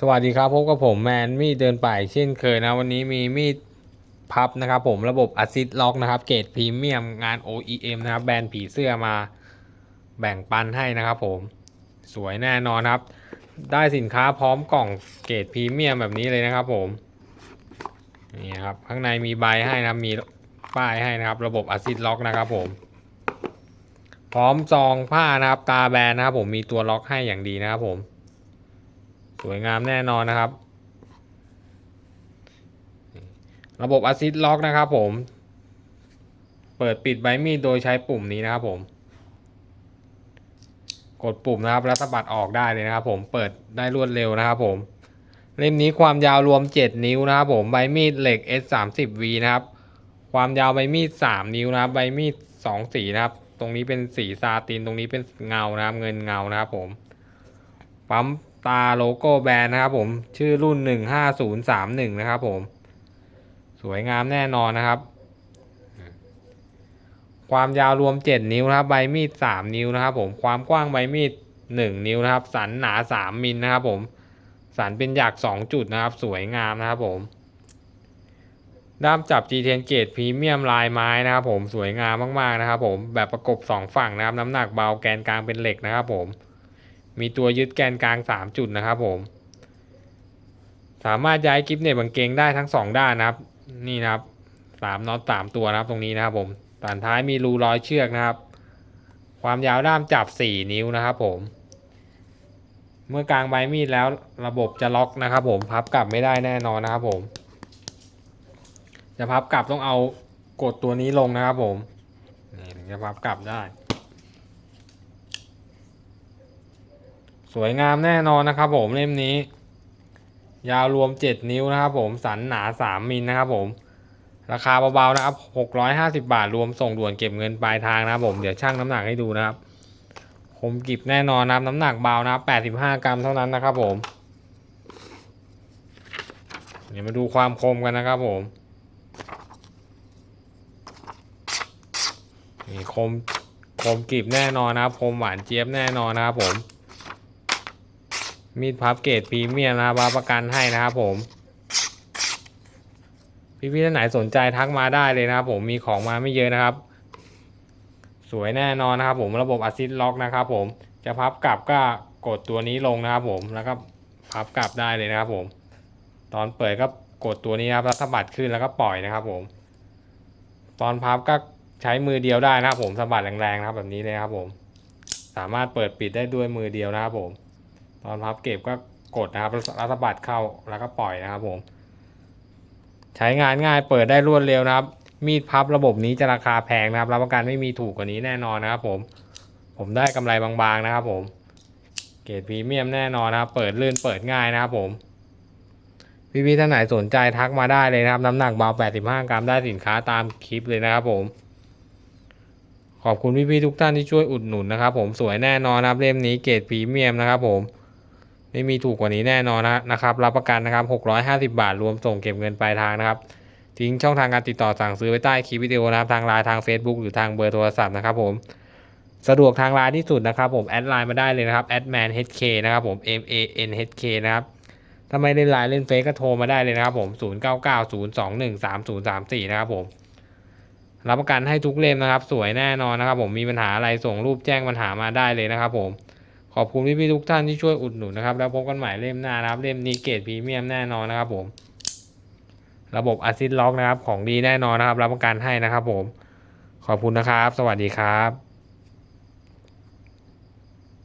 สวัสดีครับพบกับผมแมนมีดเดินป่ายเช่นเคยนะ วันนี้มีมีดพับนะครับ ผมระบบอะซิดล็อกนะครับ เกรดพรีเมียมงาน OEM นะครับ แบรนด์ผีเสื้อมาแบ่งปันให้นะครับ ผมสวยแน่นอนครับ ได้สินค้าพร้อมกล่องเกรดพรีเมียมแบบนี้เลยนะครับ ผมนี่ครับข้างในมีใบให้นะมีป้ายให้นะครับ ระบบอะซิดล็อกนะครับ ผม พร้อมซองผ้านะครับ ตาแบรนด์นะครับ ผมมีตัวล็อกให้อย่างดีนะครับผม วยงามแน่นอนนะครับ ระบบอะซิดล็อกนะครับผม เปิดปิดใบมีดโดยใช้ปุ่มนี้นะครับผม กดปุ่มนะครับแล้วสะบัดออกได้เลยนะครับ ผมเปิดได้รวดเร็วนะครับ ผมเล่มนี้ความยาวรวม 7 นิ้วนะครับผมใบมีดเหล็ก S 3 0 V นะครับ ความยาวใบมีด 3 นิ้วนะครับ ใบมีด 2 สีนะครับ ตรงนี้เป็นสีซาตินตรงนี้เป็นเงานะครับ เงินเงานะครับผมปั๊ม ตาโลโก้แบรนด์นะครับผม ชื่อรุ่น 15031 นะครับผม สวยงามแน่นอนนะครับ ความยาวรวม 7 นิ้วนะครับ ใบมีด 3 นิ้วนะครับผม ความกว้างใบมีด 1 นิ้วนะครับ สันหนา 3 มิลนะครับผม สันเป็นหยัก 2 จุดนะครับ สวยงามนะครับผม ด้ามจับ G10 เกรดพรีเมียมลายไม้นะครับผม สวยงามมากๆนะครับผม แบบประกบ 2 ฝั่งนะครับ น้ำหนักเบาแกนกลางเป็นเหล็กนะครับผม มีตัวยึดแกนกลาง 3 จุดนะครับผม สามารถย้ายกิฟเน็ตบางเกงได้ทั้ง 2 ด้านนะครับ นี่นะครับสามน็อตสามตัวนะครับตรงนี้นะครับผมตันท้ายมีรูร้อยเชือกนะครับ ความยาวด้ามจับ 4 นิ้วนะครับผม เมื่อกลางใบมีดแล้วระบบจะล็อกนะครับผมพับกลับไม่ได้แน่นอนนะครับผม จะพับกลับต้องเอากดตัวนี้ลงนะครับผมนี่ถึงจะพับกลับได้ สวยงามแน่นอนนะครับผมเล่มนี้ ยาวรวม 7 นิ้วนะครับผมสันหนา 3 มิลนะครับผม ราคาเบาๆนะครับ 650 บาทรวมส่งด่วนเก็บเงินปลายทางนะครับผมเดี๋ยวชั่งน้ำหนักให้ดูนะครับคมกริบแน่นอนนะครับน้ำหนักเบานะครับ 85 กรัมเท่านั้นนะครับผมเดี๋ยวมาดูความคมกันนะครับผมนี่คมคมกริบแน่นอนนะครับคมหวานเจี๊ยบแน่นอนนะครับผม มีดพับเกรดพรีเมียมนะครับรับประกันให้นะครับผมพี่ๆท่านไหนสนใจทักมาได้เลยนะครับผมมีของมาไม่เยอะนะครับ สวยแน่นอนนะครับผมระบบอะซิดล็อกนะครับผมจะพับกลับก็กดตัวนี้ลงนะครับผมแล้วก็พับกลับได้เลยนะครับผม ตอนเปิดก็กดตัวนี้ครับแล้วสะบัดขึ้นแล้วก็ปล่อยนะครับผม ตอนพับก็ใช้มือเดียวได้นะครับผมสะบัดแรงๆนะครับแบบนี้เลยครับผม สามารถเปิดปิดได้ด้วยมือเดียวนะครับผม ตอนพับเก็บก็กดนะครับแล้วสะบัดเข้าแล้วก็ปล่อยนะครับผม ใช้งานง่ายเปิดได้รวดเร็วนะครับ มีดพับระบบนี้จะราคาแพงนะครับรับประกันไม่มีถูกกว่านี้แน่นอนนะครับ ผม ผมได้กำไรบางๆนะครับ ผม เกรดพรีเมียมแน่นอนนะครับ เปิดลื่นเปิดง่ายนะครับ ผมพี่ๆท่านไหนสนใจทักมาได้เลยนะครับ น้ำหนักเบา 85 กรัมได้สินค้าตามคลิปเลยนะครับ ผม ขอบคุณพี่ๆทุกท่านที่ช่วยอุดหนุนนะครับ ผมสวยแน่นอนนะครับเล่มนี้เกรดพรีเมียมนะครับ ผม ไม่มีถูกกว่านี้แน่นอนนะนะครับ รับประกันนะครับ 650 บาท รวมส่งเก็บเงินปลายทางนะครับ ทิ้งช่องทางการติดต่อสั่งซื้อไว้ใต้คลิปวิดีโอนะครับ ทางไลน์ทาง Facebook หรือทางเบอร์โทรศัพท์นะครับผมสะดวกทางไลน์ที่สุดนะครับผมแอดไลน์มาได้เลยนะครับ adman hk นะครับผม m a n h k นะครับถ้าไม่เล่นไลน์เล่นเฟซก็โทรมาได้เลยนะครับผม 0990213034 นะครับผม รับประกันให้ทุกเล่มนะครับ สวยแน่นอนนะครับผมมีปัญหาอะไรส่งรูปแจ้งปัญหามาได้เลยนะครับผม ขอบคุณพี่ๆทุกท่านที่ช่วยอุดหนุนนะครับ แล้วพบกันใหม่เล่มหน้านะครับ เล่มนี้เกรดพรีเมียมแน่นอนนะครับผม ระบบอะซิดล็อกนะครับ ของดีแน่นอนนะครับ รับประกันให้นะครับผม ขอบคุณนะครับ สวัสดีครับ